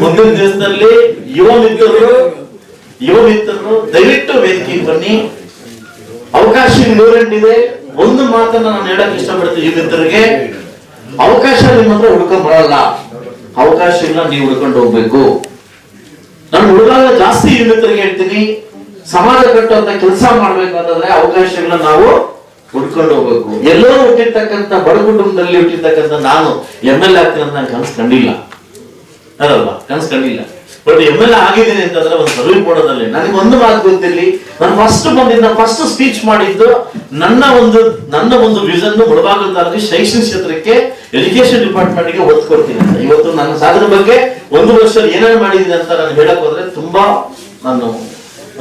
ಮುಂದಿನ ದಿವಸದಲ್ಲಿ ಯುವ ಮಿತ್ರರು ಯುವ ಮಿತ್ರರು ದಯವಿಟ್ಟು ವೇದಿಕೆಗೆ ಬನ್ನಿ. ಅವಕಾಶ ನೂರೆಂಟಿದೆ. ಒಂದು ಮಾತನ್ನ ನಾನು ಹೇಳಕ್ ಇಷ್ಟಪಡ್ತೀನಿ ಮಿತ್ರರಿಗೆ. ಅವಕಾಶ ನಿಮ್ಮ ಹತ್ರ ಹುಡ್ಕೊಂಡ್ ಬರಲ್ಲ. ಅವಕಾಶ ಇಲ್ಲ, ನೀವು ಹುಡ್ಕೊಂಡು ಹೋಗ್ಬೇಕು. ನಾನು ಹುಡುಗಾಗ ಜಾಸ್ತಿ ಮಿತ್ರರಿಗೆ ಹೇಳ್ತೀನಿ. ಸಮಾಜ ಕಟ್ಟುವಂತ ಕೆಲಸ ಮಾಡ್ಬೇಕು ಅಂತಂದ್ರೆ ಅವಕಾಶಗಳನ್ನ ನಾವು ಹುಡ್ಕೊಂಡು ಹೋಗ್ಬೇಕು. ಎಲ್ಲರೂ ಹುಟ್ಟಿರ್ತಕ್ಕಂಥ ಬಡ ಕುಟುಂಬದಲ್ಲಿ ಹುಟ್ಟಿರ್ತಕ್ಕಂಥ ನಾನು ಎಂ ಎಲ್ ಎ ಆಗ್ತೀನಿ ಅಂತ ನಾನು ಕನಸು ಕಂಡಿಲ್ಲ. ಅದಲ್ವಾ ಕನಸು ಕಂಡಿಲ್ಲ. ಬಟ್ ಎಂ ಎಲ್ ಆಗಿದ್ದೀನಿ ಅಂತಂದ್ರೆ ಒಂದು ಸರ್ವಿ ಕೊಡೋದಲ್ಲಿ ನನಗೆ ಒಂದು ಮಾತು ಗೊತ್ತಿರಲಿ. ನಾನು ಫಸ್ಟ್ ಬಂದಿದ್ದ ಫಸ್ಟ್ ಸ್ಪೀಚ್ ಮಾಡಿದ್ದು ನನ್ನ ಒಂದು ನನ್ನ ಒಂದು ವಿಷನ್ ಮುಳಬಾಗಿಲು ತಾಲೂಕು ಶೈಕ್ಷಣಿಕ ಕ್ಷೇತ್ರಕ್ಕೆ ಎಜುಕೇಶನ್ ಡಿಪಾರ್ಟ್ಮೆಂಟ್ಗೆ ಒತ್ತು ಕೊಡ್ತೀನಿ ಅಂತ. ಇವತ್ತು ನನ್ನ ಸಾಧನೆ ಬಗ್ಗೆ ಒಂದು ವರ್ಷ ಏನೇನು ಮಾಡಿದ್ದೀನಿ ಅಂತ ನಾನು ಹೇಳಕ್ ಹೋದ್ರೆ ತುಂಬಾ ನಾನು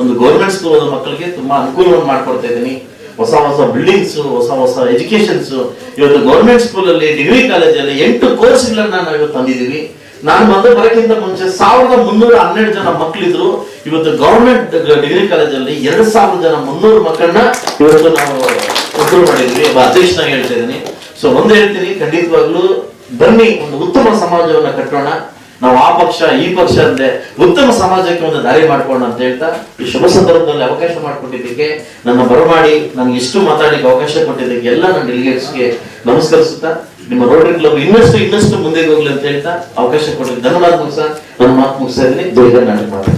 ಒಂದು ಗೌರ್ಮೆಂಟ್ ಸ್ಕೂಲ್ ಮಕ್ಕಳಿಗೆ ತುಂಬಾ ಅನುಕೂಲವನ್ನು ಮಾಡ್ಕೊಡ್ತಾ ಇದ್ದೀನಿ. ಹೊಸ ಹೊಸ ಬಿಲ್ಡಿಂಗ್ಸ್ ಹೊಸ ಹೊಸ ಎಜುಕೇಶನ್ಸ್ ಇವತ್ತು ಗೌರ್ಮೆಂಟ್ ಸ್ಕೂಲಲ್ಲಿ ಡಿಗ್ರಿ ಕಾಲೇಜಲ್ಲಿ ಎಂಟು ಕೋರ್ಸ್ಗಳನ್ನ ನಾವು ತಂದಿದ್ದೀವಿ. ನಾನು ಬಂದು ಬರೋಕ್ಕಿಂತ ಮುಂಚೆ ಸಾವಿರದ ಮುನ್ನೂರ ಹನ್ನೆರಡು ಜನ ಮಕ್ಕಳಿದ್ರು. ಇವತ್ತು ಗೌರ್ಮೆಂಟ್ ಡಿಗ್ರಿ ಕಾಲೇಜಲ್ಲಿ ಎರಡು ಸಾವಿರ ಜನ ಮುನ್ನೂರು ಮಕ್ಕಳನ್ನ ಇವತ್ತು ನಾವು ಉದ್ಧಾರ ಮಾಡಿದ್ವಿ. ಒಬ್ಬ ಅಧ್ಯಕ್ಷನಾಗಿ ಹೇಳ್ತಾ ಇದ್ದೀನಿ. ಸೊ ಒಂದು ಹೇಳ್ತೀನಿ, ಖಂಡಿತವಾಗ್ಲೂ ಬನ್ನಿ, ಒಂದು ಉತ್ತಮ ಸಮಾಜವನ್ನ ಕಟ್ಟೋಣ. ನಾವು ಆ ಪಕ್ಷ, ಈ ಪಕ್ಷ ಅಂದ್ರೆ ಉತ್ತಮ ಸಮಾಜಕ್ಕೆ ಒಂದು ದಾರಿ ಮಾಡ್ಕೋಣ ಅಂತ ಹೇಳ್ತಾ, ಈ ಶುಭ ಸಂದರ್ಭದಲ್ಲಿ ಅವಕಾಶ ಮಾಡಿಕೊಟ್ಟಿದ್ದಕ್ಕೆ, ನನ್ನ ಬರಮಾಡಿ ನನಗೆ ಇಷ್ಟು ಮಾತಾಡಲಿಕ್ಕೆ ಅವಕಾಶ ಕೊಟ್ಟಿದ್ದಕ್ಕೆ ಎಲ್ಲ ನನ್ನ ಡೆಲಿಗೇಟ್ಸ್ಗೆ ನಮಸ್ಕರಿಸುತ್ತಾ ನಿಮ್ಮ ರೋಟರಿ ಕ್ಲಬ್ ಇನ್ನಷ್ಟು ಇನ್ನಷ್ಟು ಮುಂದೆ ಹೋಗ್ಲಿ ಅಂತ ಹೇಳ್ತಾ ಅವಕಾಶ ಕೊಟ್ಟಿದ್ದು ಧನ್ಯವಾದ ಮುಗಿಸ ನನ್ನ ಮಾತು ಮುಗಿಸ್ತಾ ಇದ್ದೀನಿ. ನಾನು ಕರ್ನಾಟಕ ಮಾತು